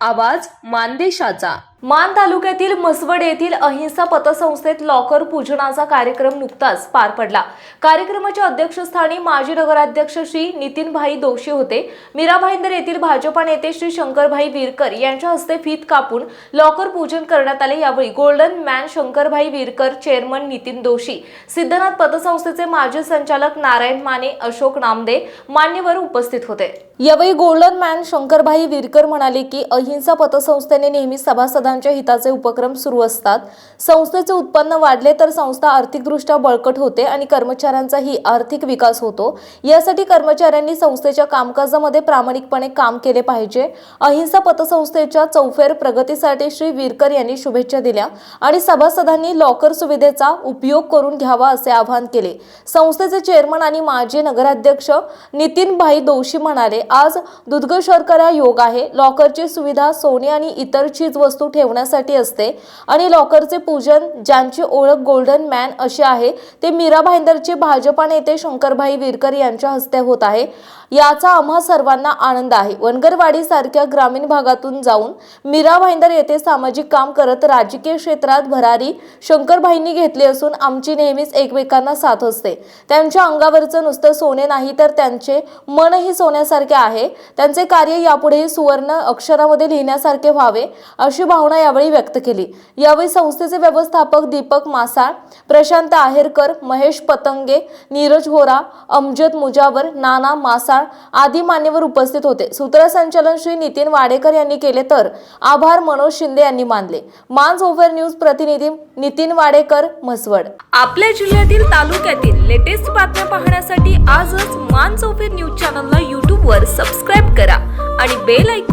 आवाज मानदेशाचा. मान तालुक्यातील म्हसवड येथीं अहिंसा पतसंस्थेत लॉकर पूजनाचा कार्यक्रम नुकताच पार पडला. कार्यक्रमाच्या अध्यक्षस्थानी माजी नगराध्यक्ष श्री नितीनभाई दोशी होते. मीरा भाईंदर येथील भाजपा नेते श्री शंकरभाई विरकर यांच्या हस्ते फीत कापून लॉकर पूजन करण्यात आले. यावेळी golden man Shankarbhai Virkar chairman Nitin Doshi Siddhanath पतसंस्थेचे माजी संचालक नारायण माने अशोक नामदे मान्यवर उपस्थित होते. यावेळी गोल्डन मॅन शंकरभाई विरकर म्हणाले की अहिंसा पतसंस्थेने नेहमी सभासदांच्या हिताचे उपक्रम सुरू असतात. संस्थेचे उत्पन्न वाढले तर संस्था आर्थिकदृष्ट्या बळकट होते आणि कर्मचाऱ्यांचाही आर्थिक विकास होतो. यासाठी कर्मचाऱ्यांनी संस्थेच्या कामकाजामध्ये प्रामाणिकपणे काम केले पाहिजे. अहिंसा पतसंस्थेच्या चौफेर प्रगतीसाठी श्री विरकर यांनी शुभेच्छा दिल्या आणि सभासदांनी लॉकर सुविधेचा उपयोग करून घ्यावा असे आवाहन केले. संस्थेचे चेअरमन आणि माजी नगराध्यक्ष नितीनभाई दोशी म्हणाले आज दुधग शर्करा योग आहे. लॉकरची सुविधा सोने आणि इतर चीज वस्तू ठेवण्यासाठी असते. आणि लॉकरचे पूजन ज्यांची ओळख गोल्डन मॅन अशी आहे ते मीरा भाईंदरचे भाजपा नेते शंकरभाई विरकर यांच्या हस्ते होत आहे. याचा आम्हा सर्वांना आनंद आहे. वनगरवाडी सारख्या ग्रामीण भागातून जाऊन मीरा भाईंदर येथे सामाजिक काम करत राजकीय क्षेत्रात भरारी शंकरभाईंनी घेतली असून आमची नेहमीच एकमेकांना साथ असते. त्यांच्या अंगावरचं नुसतं सोने नाही तर त्यांचे मनही सोन्यासारखे आहे. त्यांचे कार्य यापुढेही सुवर्ण अक्षरामध्ये लिहिण्यासारखे व्हावे अशी भावना यावेळी व्यक्त केली. यावेळी संस्थेचे व्यवस्थापक दीपक मासाळ प्रशांत आहेरकर महेश पतंगे नीरज होरा अमजद मुजावर नाना मासाळ आदी मान्यवर उपस्थित होते. सूत्रसंचालन श्री नितीन वाडेकर यांनी केले तर आभार मनोज शिंदे यांनी मानले. मान्स ओव्हर न्यूज प्रतिनिधी नितीन वाडेकर म्हसवड. आपल्या जिल्ह्यातील तालुक्यातील लेटेस्ट बातम्या पाहण्यासाठी आजच मान्स ओव्हर न्यूज चॅनलला यूट्यूबवर सबस्क्राईब करा आणि बेल आयकॉन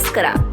प्रेस करा.